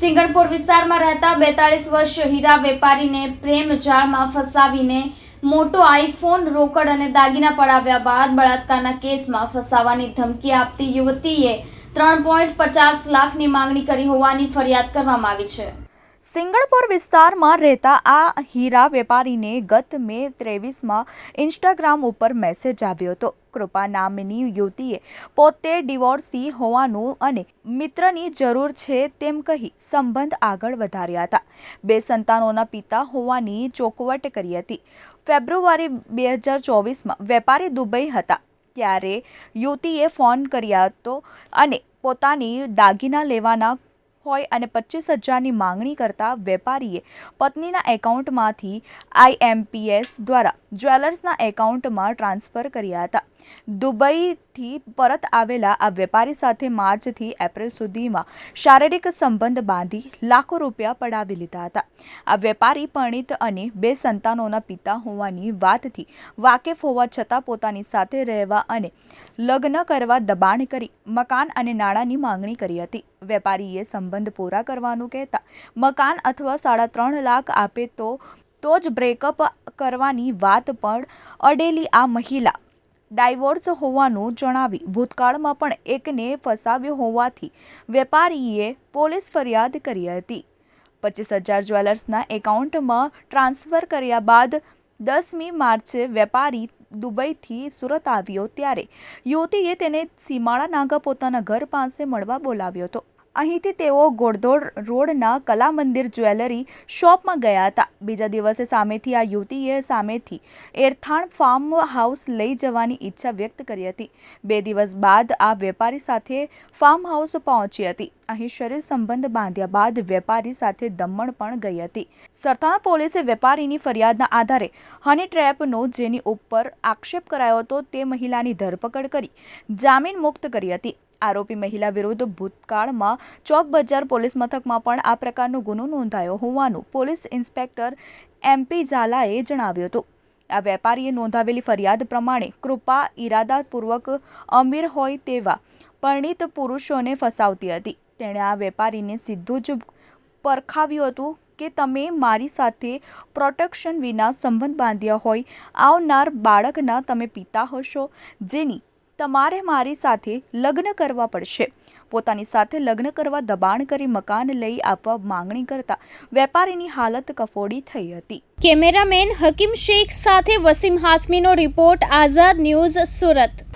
સિંગણપુર વિસ્તારમાં રહેતા બેતાળીસ વર્ષ હીરા વેપારીને પ્રેમ જાળમાં ફસાવીને મોટો આઈફોન રોકડ અને દાગીના પડાવ્યા બાદ બળાત્કારના કેસમાં ફસાવાની ધમકી આપતી યુવતીએ ત્રણ પોઈન્ટ પચાસ લાખની માંગણી કરી હોવાની ફરિયાદ કરવામાં આવી છે. સિંગણપુર વિસ્તારમાં રહેતા આ હીરા વેપારીને ગત મે ત્રેવીસમાં ઇન્સ્ટાગ્રામ ઉપર મેસેજ આવ્યો હતો. કૃપા નામની યુવતીએ પોતે ડિવોર્સી હોવાનું અને મિત્રની જરૂર છે તેમ કહી સંબંધ આગળ વધાર્યા હતા. બે સંતાનોના પિતા હોવાની ચોકવટ કરી હતી. ફેબ્રુઆરી બે હજાર ચોવીસમાં વેપારી દુબઈ હતા. ત્યારે યુવતીએ ફોન કર્યા હતો અને પોતાની દાગીના લેવાના હોય અને પચીસ હજારની માંગણી કરતા વેપારીએ પત્નીના એકાઉન્ટમાંથી આઈએમપીએસ દ્વારા જ્વેલર્સના એકાઉન્ટમાં ટ્રાન્સફર કર્યા હતા. દુબઈથી પરત આવેલા આ વેપારી સાથે માર્ચથી એપ્રિલ સુધીમાં શારીરિક સંબંધ બાંધી લાખો રૂપિયા પડાવી લીધા હતા. આ વેપારી પરિણીત અને બે સંતાનોના પિતા હોવાની વાતથી વાકેફ હોવા છતાં પોતાની સાથે રહેવા અને લગ્ન કરવા દબાણ કરી, મકાન અને નાણાંની માંગણી કરી હતી. વેપારીએ સંબંધ પૂરા કરવાનું કહેતા, મકાન અથવા સાડા ત્રણ લાખ આપે તો તો જ બ્રેકઅપ કરવાની વાત પણ અડેલી આ મહિલા ડાયવોર્સ હોવાનું જણાવી ભૂતકાળમાં પણ એકને ફસાવ્યો હોવાથી વેપારીએ પોલીસ ફરિયાદ કરી હતી. પચીસ હજાર જ્વેલર્સના એકાઉન્ટમાં ટ્રાન્સફર કર્યા બાદ દસમી માર્ચે વેપારી દુબઈથી સુરત આવ્યો ત્યારે યુવતીએ તેને સીમાડા નાગા પોતાના ઘર પાસે મળવા બોલાવ્યો હતો. અહીંથી તેઓ ગોળદોડ રોડના કલા મંદિર જ્વેલરી શોપમાં ગયા હતા. બીજા દિવસે સામેથી આ યુવતીએ સામેથી એરથાણ ફાર્મ હાઉસ લઈ જવાની ઈચ્છા વ્યક્ત કરી હતી. બે દિવસ બાદ આ વેપારી સાથે ફાર્મ હાઉસ પહોંચી હતી. અહીં શરીર સંબંધ બાંધ્યા બાદ વેપારી સાથે દમણ પણ ગઈ હતી. સરથાણા પોલીસે વેપારીની ફરિયાદના આધારે હની ટ્રેપનો જેની ઉપર આક્ષેપ કરાયો હતો તે મહિલાની ધરપકડ કરી જામીન મુક્ત કરી હતી. આરોપી મહિલા વિરુદ્ધ ભૂતકાળમાં ચોક બજાર પોલીસ મથકમાં પણ આ પ્રકારનો ગુનો નોંધાયો હોવાનું પોલીસ ઇન્સ્પેક્ટર એમપી ઝાલાએ જણાવ્યું હતું. આ વેપારીએ નોંધાવેલી ફરિયાદ પ્રમાણે કૃપા ઈરાદાપૂર્વક અમીર હોય તેવા પરિણીત પુરુષોને ફસાવતી હતી. તેણે આ વેપારીને સીધું જ પરખાવ્યું હતું કે તમે મારી સાથે પ્રોટેક્શન વિના સંબંધ બાંધ્યા હોય, આવનાર બાળકના તમે પિતા હશો, જેની તમારે મારી સાથે લગ્ન કરવા પડશે. પોતાની સાથે લગ્ન કરવા દબાણ કરી મકાન લઈ આપવા માંગણી કરતા વેપારીની હાલત કફોડી થઈ હતી. કેમેરામેન હકીમ શેખ સાથે વસીમ હાસમીનો રિપોર્ટ, આઝાદ ન્યૂઝ સુરત.